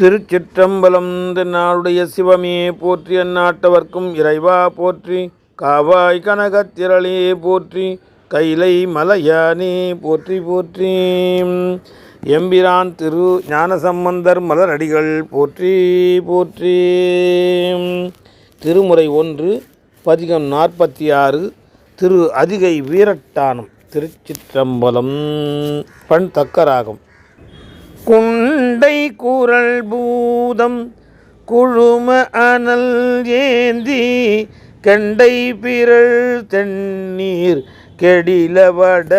திருச்சிற்றம்பலம் நாளுடைய சிவமே போற்றி அந்நாட்டவர்க்கும் இறைவா போற்றி. காவாய் கனகத்திரளே போற்றி. கைலை மலையானே போற்றி போற்றி. எம்பிரான் திரு ஞானசம்பந்தர் மலரடிகள் போற்றி போற்றி. திருமுறை ஒன்று பதிகம் நாற்பத்தி ஆறு திரு அதிகை வீரட்டானம் திருச்சிற்றம்பலம். பண் தக்கராகும். குண்டை குரல் பூதம் குழும அனல் ஏந்தி கண்டை பிறள் தென்னீர் கெடிலவட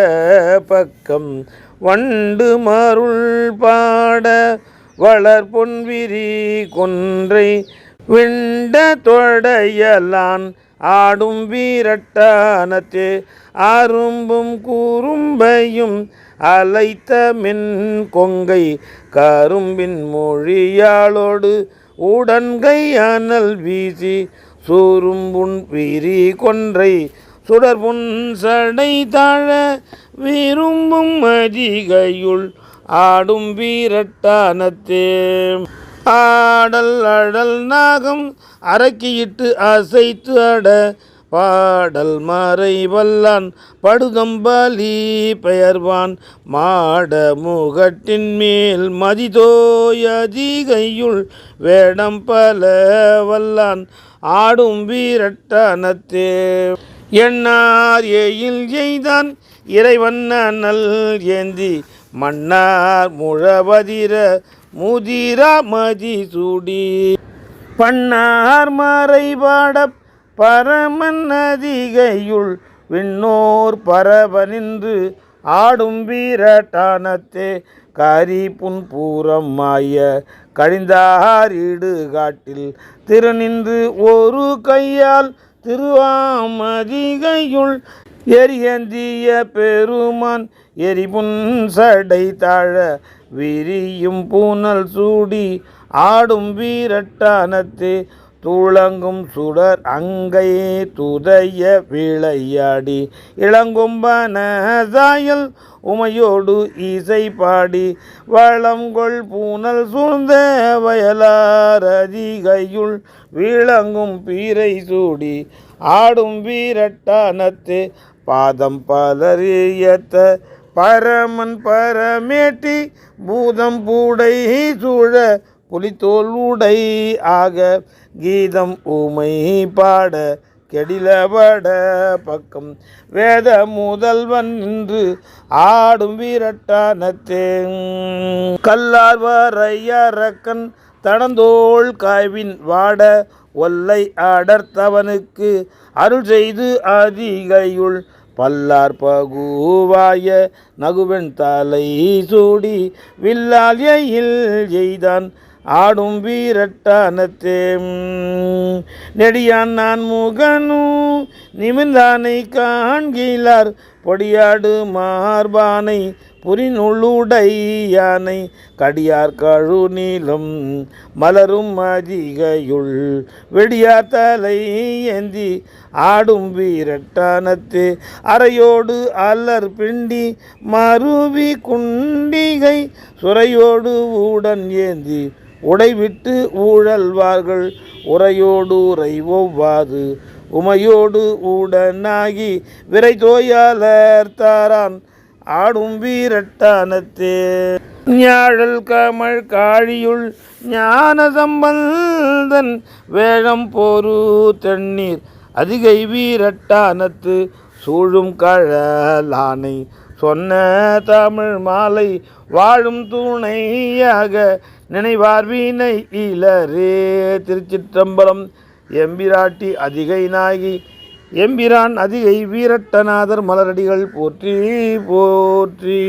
பக்கம் வண்டு மருள் பாட வளர்பொன் விரி கொன்றை விண்ட தொடையலான் ஆடும் வீரட்டானத்தே. அரும்பும் குறும்பையும் அலைத்த மின் கொங்கை கரும்பின் மொழியாளோடு உடன்கை அனல் வீசி சூரும்புண் வீரி கொன்றை சுடர்புன் சடை தாழ விரும்பும் அதிகையுள் ஆடும் வீரட்டானத்தே. ஆடல் அடல் நாகம் அரக்கியிட்டு அசைத்து அட பாடல் மறை வல்லான் படுதம்பலி பெயர்வான். மாட முகட்டின் மேல் மதிதோயதிகையுள் வேடம் பல வல்லான் ஆடும் வீரட்டனத்தே. எண்ணார் எயில் எய்தான் இறைவன் நல் ஏந்தி மன்னார் முழவதிர முதிரா மதி சூடி பண்ணார் மறைபாட பரமன் அதிகையுள் விண்ணோர் பரவ நின்று ஆடும் வீரட்டானத்தே கரி புன்பூரம் மாய கழிந்தாரிடு காட்டில் திருநின்று ஒரு கையால் திருவாமதிகையுள் எரியந்திய பெருமான் எரிபுன் சடை தாழ விரியும் பூனல் சூடி ஆடும் வீரட்டானத்தே துளங்கும் சுடர் அங்கை துதைய விளையாடி. இளங்கொம்பன சாயல் உமையோடு இசை பாடி. வளங்கொள் பூனல் சூழ்ந்த வயலாரதிகையுள் விளங்கும் பீரை சூடி. ஆடும் வீரட்டானத்து பாதம் பலரியத்த பரமன் பரமேட்டி. பூதம் பூடை சூழ புலித்தோல் உடை ஆக கீதம் ஊமை பாட கெடிலவட பக்கம். வேத முதல்வன் நின்று ஆடும் வீரட்டானத்தே கல்லார் வரையறக்கன் தடந்தோள் காய்வின் வாட ஒல்லை அடர்த்தவனுக்கு அருள் செய்து அதிகையுள். பல்லார் பகுவாய நகுவன் தலை சூடி வில்லால் எயில் எய்தான். ஆடும் வீரட்டானத்தே. நெடியான் நான் முகனு நிமிந்தானை காண்கிலார். பொடியாடு மார்பானை புரிநுள்ளுடை யானை கடியார் கழு நீளம் மலரும் அதிகையுள். வெடியார் தலை ஏந்தி ஆடும் வீரட்டானத்து. அறையோடு அலர் பிண்டி மருவி குண்டிகை சுரையோடு ஊடன் ஏந்தி. உடைவிட்டு ஊழல்வார்கள் உரையோடு உரை ஒவ்வாது உமையோடு ஊடனாகி விரை தோயாளர் தாரான் ஆடும் வீரட்டானத்தே. ஞாழல் கமழ் காழியுள் ஞான சம்பந்தன் வேழம் போரு தண்ணீர் அதிகை வீரட்டானத்து சூழும் கழலானை சொன்ன தமிழ் மாலை வாழும் துணையாக நினைவார் வீணை இளரே திருச்சிற்றம்பலம். எம்பிராட்டி அதிகை நாயகி எம்பிரான் அதிகை வீரட்டநாதர் மலரடிகள் போற்றி போற்றி.